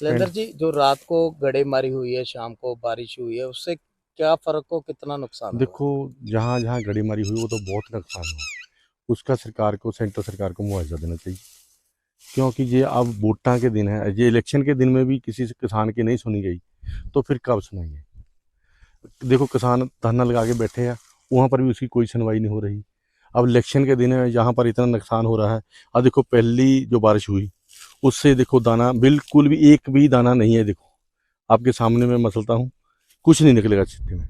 Cylinder जी जो रात को गड़ेमारी हुई है शाम को बारिश हुई है उससे क्या फ़र्क को कितना नुकसान देखो जहाँ जहाँ गड़ेमारी हुई वो तो बहुत नुकसान हुआ। उसका सरकार को सेंट्रल सरकार को मुआवजा देना चाहिए। क्योंकि ये अब वोटां के दिन है ये इलेक्शन के दिन में भी किसी से किसान की नहीं सुनी गई तो फिर कब सुनाएँगे? देखो किसान धरना लगा के बैठे हैं वहाँ पर भी उसकी कोई सुनवाई नहीं हो रही। अब इलेक्शन के दिन है यहाँ पर इतना नुकसान हो रहा है। अब देखो पहली जो बारिश हुई उससे देखो दाना बिल्कुल भी एक भी दाना नहीं है देखो। आपके सामने मैं मसलता हूँ कुछ नहीं निकलेगा चिट्ठे में।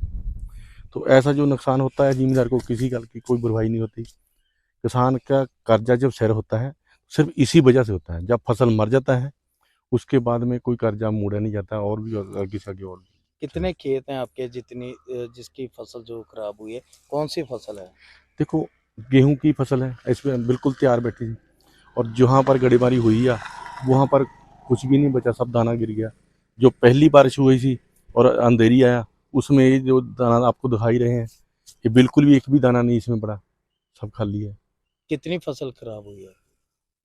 तो ऐसा जो नुकसान होता है जिम्मेदार को किसी गल की कोई बुरवाई नहीं होती। किसान का कर्जा जब सैर होता है सिर्फ़ इसी वजह से होता है। जब फ़सल मर जाता है उसके बाद में कोई कर्जा मोड़ा नहीं जाता और भी आगे से आगे और भी। कितने खेत हैं आपके जितनी जिसकी फ़सल जो खराब हुई है? कौन सी फ़सल है? देखो गेहूँ की फ़सल है इसमें बिल्कुल तैयार बैठी और जहाँ पर गड़ेमारी हुई है वहाँ पर कुछ भी नहीं बचा सब दाना गिर गया। जो पहली बारिश हुई थी और अंधेरी आया उसमें ये जो दाना आपको दिखाई रहे हैं ये बिल्कुल भी एक भी दाना नहीं इसमें पड़ा सब खाली है। कितनी फ़सल खराब हुई है?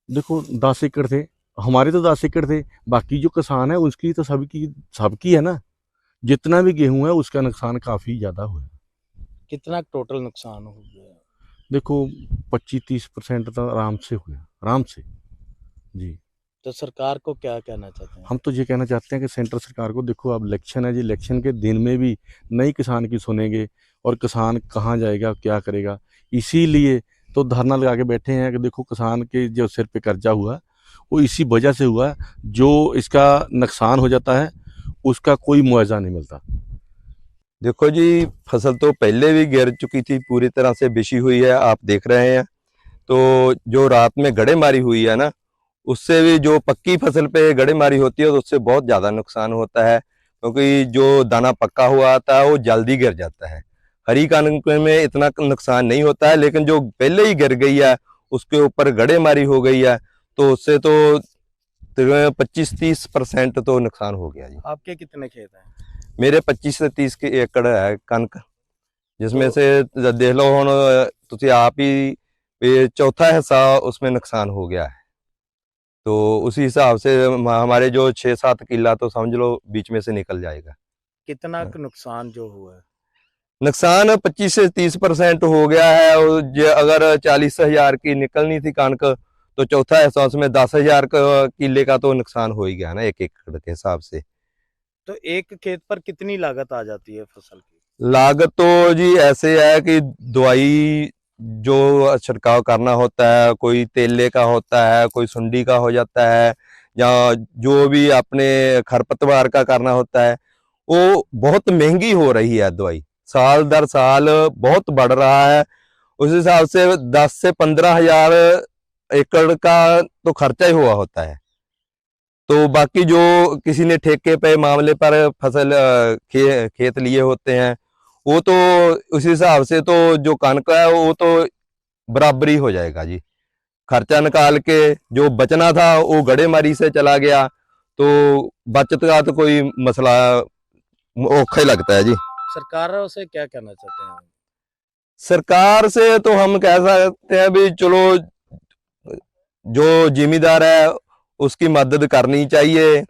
देखो दस एकड़ थे हमारे तो दस एकड़ थे बाकी जो किसान है उसकी तो सबकी सबकी है ना। जितना भी गेहूँ है उसका नुकसान काफ़ी ज़्यादा हुआ है। कितना टोटल नुकसान हो गया? देखो पच्चीस तीस परसेंट तो आराम से हुआ आराम से। जी। तो सरकार को क्या कहना चाहते हैं? हम तो ये कहना चाहते हैं कि सेंटर सरकार को देखो अब इलेक्शन है जी इलेक्शन के दिन में भी नई किसान की सुनेंगे और किसान कहाँ जाएगा क्या करेगा। इसीलिए तो धरना लगा के बैठे हैं कि देखो किसान के जो सिर पे कर्जा हुआ वो इसी वजह से हुआ जो इसका नुकसान हो जाता है उसका कोई मुआवजा नहीं मिलता। देखो जी फ़सल तो पहले भी गिर चुकी थी पूरी तरह से बिछी हुई है आप देख रहे हैं। तो जो रात में गड़े मारी हुई है ना उससे भी जो पक्की फ़सल पे गड़ेमारी होती है तो उससे बहुत ज़्यादा नुकसान होता है क्योंकि जो दाना पक्का हुआ आता है वो जल्दी गिर जाता है। हरी कानून में इतना नुकसान नहीं होता है लेकिन जो पहले ही गिर गई है उसके ऊपर गड़ेमारी हो गई है तो उससे तो पच्चीस तीस परसेंट तो नुकसान हो गया जी। आपके कितने खेत हैं? मेरे पच्चीस से तीस के एकड़ है कनक जिसमें तो, से देख लो हम आप ही चौथा हिस्सा उसमें नुकसान हो गया है। तो उसी हिसाब से हमारे जो छः सात किला तो समझ लो बीच में से निकल जाएगा। कितना हाँ। नुकसान जो हुआ है? नुकसान 25 से 30 परसेंट हो गया है और जे अगर चालीस हज़ार की निकलनी थी कणक तो चौथा हिस्सा उसमें दस हज़ार किले का तो नुकसान हो ही गया ना एक एकड़ के हिसाब से। तो एक खेत पर कितनी लागत आ जाती है फ़सल की? लागत तो जी ऐसे है कि दवाई जो छिड़काव करना होता है कोई तेले का होता है कोई सुंडी का हो जाता है या जो भी अपने खरपतवार का करना होता है वो बहुत महँगी हो रही है दवाई। साल दर साल बहुत बढ़ रहा है। उस हिसाब से दस से पंद्रह हज़ार एकड़ का तो खर्चा ही हुआ होता है। तो बाकी जो किसी ने ठेके पे मामले पर फ़सल खे, खेत लिए होते हैं वो तो उस हिसाब से तो जो कनक है वो तो बराबरी हो जाएगा जी। खर्चा निकाल के जो बचना था वो गड़ेमारी से चला गया तो बचत का तो कोई मसला औखा ही लगता है जी। सरकार से क्या कहना चाहते हैं? सरकार से तो हम कह सकते हैं भी चलो जो जिम्मेदार है उसकी मदद करनी चाहिए।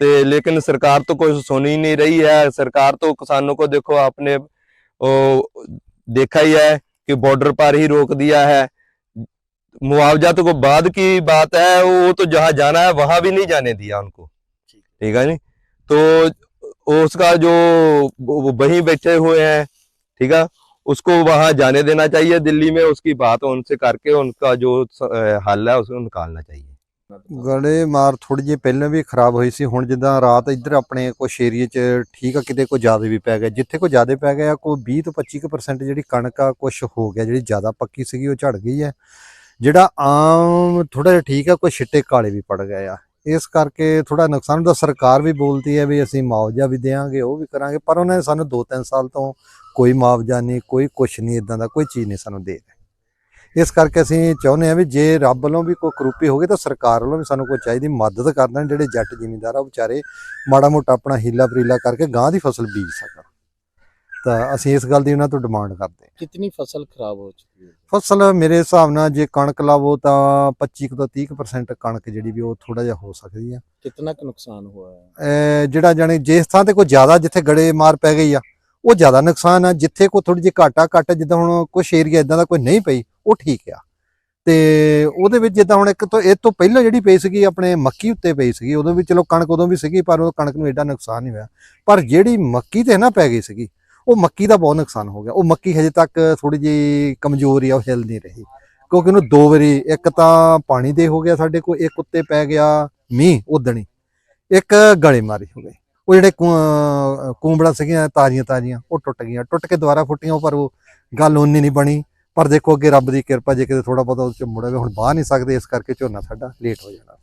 ते लेकिन सरकार तो कोई सुन नहीं रही है। सरकार तो किसानों को देखो आपने देखा ही है कि बॉर्डर पर ही रोक दिया है। मुआवजा तो को बाद की बात है, वो तो जहाँ जाना है, वहाँ भी नहीं जाने दिया उनको। ठीक है जी? तो उसका जो वहीं बैठे हुए हैं, ठीक है? उसको वहाँ जाने देना चाहिए दिल्ली में, उसकी बात उनसे करके उनका जो हल है उसको निकालना चाहिए। ਗੜੇ ਮਾਰ ਥੋੜੀ ਜਿਹੀ ਪਹਿਲਾਂ ਵੀ ਖਰਾਬ ਹੋਈ ਸੀ, ਹੁਣ ਜਿੱਦਾਂ ਰਾਤ ਇੱਧਰ ਆਪਣੇ ਕੁਛ ਏਰੀਏ 'ਚ ਠੀਕ ਆ, ਕਿਤੇ ਕੋਈ ਜ਼ਿਆਦਾ ਵੀ ਪੈ ਗਿਆ। ਜਿੱਥੇ ਕੋਈ ਜ਼ਿਆਦਾ ਪੈ ਗਿਆ, ਕੋਈ 20 ਤੋਂ 25% ਜਿਹੜੀ ਕਣਕ ਆ, ਕੁਛ ਹੋ ਗਿਆ, ਜਿਹੜੀ ਜ਼ਿਆਦਾ ਪੱਕੀ ਸੀਗੀ, ਉਹ ਝੜ ਗਈ ਹੈ ਜਿਹੜਾ ਆਮ ਥੋੜਾ ਜਿਹਾ ਠੀਕ ਆ ਕੋਈ ਛਿੱਟੇ ਕਾਲੇ ਵੀ ਪੜ ਗਏ ਆ। ਇਸ ਕਰਕੇ ਥੋੜਾ ਨੁਕਸਾਨ ਦਾ ਸਰਕਾਰ ਵੀ ਬੋਲਦੀ ਹੈ ਵੀ ਅਸੀਂ ਮੁਆਵਜ਼ਾ ਵੀ ਦੇਵਾਂਗੇ, ਉਹ ਵੀ ਕਰਾਂਗੇ, ਪਰ ਉਹਨਾਂ ਨੇ ਸਾਨੂੰ 2-3 ਸਾਲ ਤੋਂ ਕੋਈ ਮੁਆਵਜ਼ਾ ਨਹੀਂ, ਕੋਈ ਕੁਛ ਨਹੀਂ ਇਦਾਂ ਦਾ ਕੋਈ ਚੀਜ਼ ਨਹੀਂ ਸਾਨੂੰ ਦੇ ਰਹੇ। ਇਸ ਕਰਕੇ ਅਸੀਂ ਚਾਹੁੰਦੇ ਆ ਵੀ ਜੇ ਰੱਬ ਵੱਲੋਂ ਵੀ ਕੋਈ ਕਰੂਪੀ ਹੋਵੇ ਤਾਂ ਸਰਕਾਰ ਵੱਲੋਂ ਵੀ ਸਾਨੂੰ ਕੋਈ ਚਾਹੀਦੀ ਮਦਦ ਕਰਦਾ ਜਿਹੜੇ ਜੱਟ ਜ਼ਿਮੀਂਦਾਰ ਆ ਵਿਚਾਰੇ ਮਾੜਾ ਮੋਟਾ ਆਪਣਾ ਹੀਲਾ ਬਰੀਲਾ ਕਰਕੇ ਗਾਂ ਦੀ ਫਸਲ ਬੀਜ ਸਕਣ। ਤਾਂ ਅਸੀਂ ਇਸ ਗੱਲ ਦੀ ਉਹਨਾਂ ਤੋਂ ਡਿਮਾਂਡ ਕਰਦੇ ਹਾਂ। ਕਿੰਨੀ ਫਸਲ ਖਰਾਬ ਹੋ ਚੁੱਕੀ ਹੈ? ਫਸਲ ਮੇਰੇ ਹਿਸਾਬ ਨਾਲ ਜੇ ਕਣਕ ਲਾਵੋ ਤਾਂ 25 ਤੋਂ 30% ਕਣਕ ਜਿਹੜੀ ਵੀ ਉਹ ਥੋੜਾ ਜਿਹਾ ਹੋ ਸਕਦੀ ਆ। ਕਿੰਨਾ ਕੁ ਨੁਕਸਾਨ ਹੋਇਆ ਹੈ? ਜਿਹੜਾ ਜਾਨੇ ਜਿਸ ਥਾਂ ਤੇ ਕੋਈ ਜ਼ਿਆਦਾ ਜਿੱਥੇ ਗੜੇ ਮਾਰ ਪੈ ਗਈ ਆ ਉਹ ਜ਼ਿਆਦਾ ਨੁਕਸਾਨ ਆ। ਜਿੱਥੇ ਕੋਈ ਥੋੜੀ ਜਿਹੀ ਘਾਟਾ ਘਟ ਜਿੱਦਾਂ ਹੁਣ ਕੁਝ ਏਰੀਆ ਇਦਾਂ ਦਾ ਕੋਈ ਨਹੀਂ ਪਈ ਉਹ ਠੀਕ ਆ। ਤੇ ਉਹਦੇ ਵਿੱਚ ਜਿੱਦਾਂ ਹੁਣ ਇੱਕ ਤੋਂ, ਇਹ ਤੋਂ ਪਹਿਲਾਂ ਜਿਹੜੀ ਪਈ ਸੀਗੀ ਆਪਣੇ ਮੱਕੀ ਉੱਤੇ ਪਈ ਸੀਗੀ, ਉਦੋਂ ਵੀ ਚਲੋ ਕਣਕ ਉਦੋਂ ਵੀ ਸੀਗੀ, ਪਰ ਉਹ ਕਣਕ ਨੂੰ ਐਡਾ ਨੁਕਸਾਨ ਨਹੀਂ ਹੋਇਆ। ਪਰ ਜਿਹੜੀ ਮੱਕੀ ਤੇ ਨਾ ਪੈ ਗਈ ਸੀਗੀ, ਉਹ ਮੱਕੀ ਦਾ ਬਹੁਤ ਨੁਕਸਾਨ ਹੋ ਗਿਆ। ਉਹ ਮੱਕੀ ਹਜੇ ਤੱਕ ਥੋੜੀ ਜਿਹੀ ਕਮਜ਼ੋਰ ਆ, ਉਹ ਹਿੱਲ ਨਹੀਂ ਰਹੀ। ਕਿਉਂਕਿ ਉਹਨੂੰ ਦੋ ਵਾਰੀ, ਇੱਕ ਤਾਂ ਪਾਣੀ ਦੇ ਹੋ ਗਿਆ ਸਾਡੇ ਕੋਲ, ਇੱਕ ਉੱਤੇ ਪੈ ਗਿਆ ਮੀਂਹ, ਉਦਣੀ। ਇੱਕ ਗਲੇ ਮਾਰੀ ਹੋ ਗਈ। ਉਹ ਜਿਹੜੇ ਕੂੰ- ਕੂੰਬੜਾ ਸੀਗੀਆਂ ਤਾਜ਼ੀਆਂ ਤਾਜ਼ੀਆਂ ਉਹ ਟੁੱਟ ਗਈਆਂ। ਟੁੱਟ ਕੇ ਦੁਬਾਰਾ ਫੁੱਟੀਆਂ, ਪਰ ਉਹ ਗੱਲ ਓਨੀ ਨਹੀਂ ਬਣੀ। ਪਰ ਦੇਖੋ ਅੱਗੇ ਰੱਬ ਦੀ ਕਿਰਪਾ, ਜੇ ਕਿਤੇ ਥੋੜਾ ਬਹੁਤਾ ਉਹ ਚ ਮੁੜਾਵੇ ਹੁਣ ਬਾਹ ਨਹੀਂ ਸਕਦੇ, ਇਸ ਕਰਕੇ ਝੋਨਾ ਸਾਡਾ ਲੇਟ ਹੋ ਜਾਣਾ।